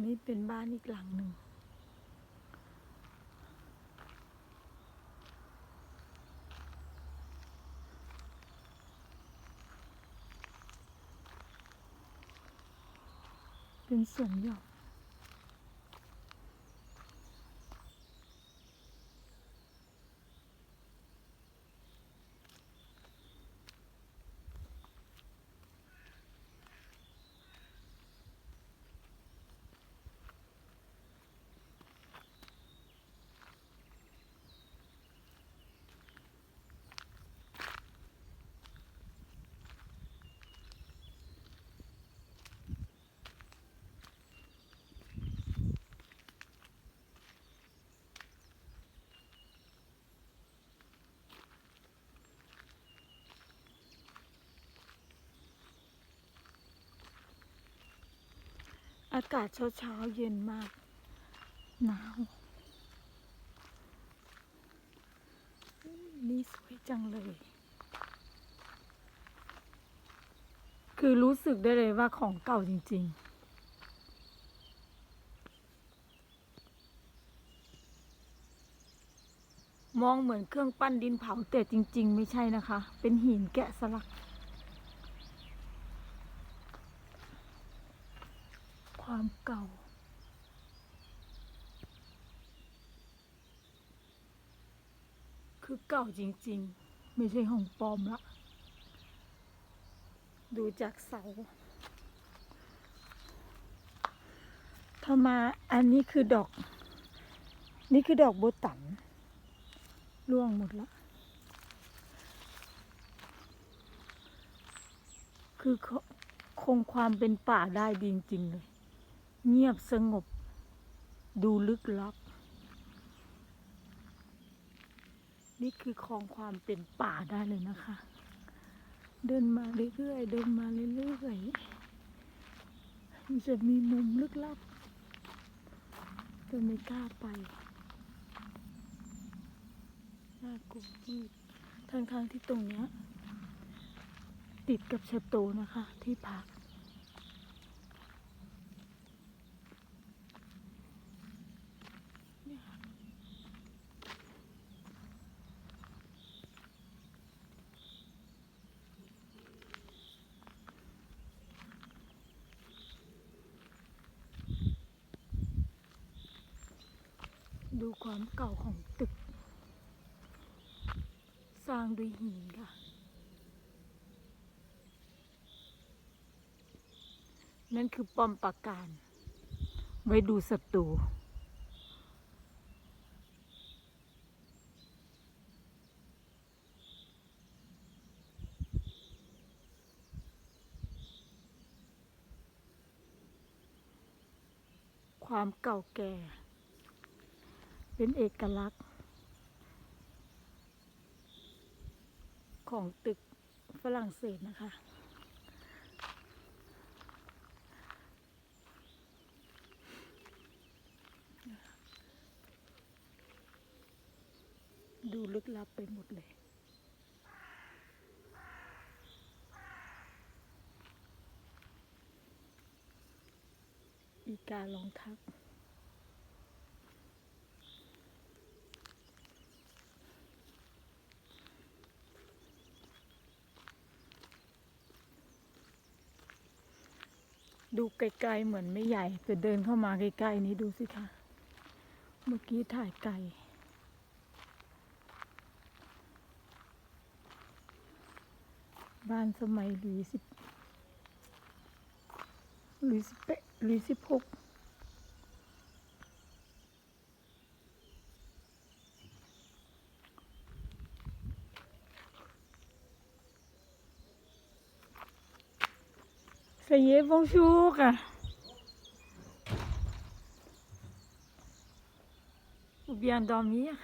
นี่เป็นบ้านอีกหลังหนึ่ง เป็นสวนหย่อม อากาศเช้าเช้าๆเย็นมาก หนาว นี่สวยจังเลย คือรู้สึกได้เลยว่าของเก่าจริง ๆมองเหมือนเครื่องปั้นดินเผาแต่จริง ๆ ไม่ใช่นะคะ เป็นหินแกะสลัก ความเก่า คือเก่าจริงๆ ไม่ใช่ของปลอมละ ดูจากเสาถ้ามาอันนี้คือดอก นี่คือดอกโบตันร่วงหมดละคือเขาคงความเป็นป่าได้ดีจริงๆเลย เงียบสงบ ดูลึกลับ นี่คือคลองความเป็นป่าได้เลยนะคะ เดินมาเรื่อยๆเดินมาเรื่อยๆมันจะมีมุมลึกลับแต่ไม่กล้าไปน่ากลัวมืดทั้งๆที่ตรงเนี้ย ติดกับชะโตนะคะที่พัก ดูความเก่าของตึก สร้างด้วยหินค่ะ นั่นคือป้อมปราการ ไว้ดูศัตรูความเก่าแก่ เป็นเอกลักษณ์ ของตึกฝรั่งเศสนะคะ ดูลึกลับไปหมดเลยอีกาลองทัก ดูไกลๆเหมือนไม่ใหญ่ แต่เดินเข้ามาใกล้ๆนี้ดูสิคะเมื่อกี้ถ่ายไกลบ้านสมัยหลุยสิบหลุยสิบเปหลุยสิบหก สยบงชูค่ะ Ou bien dormir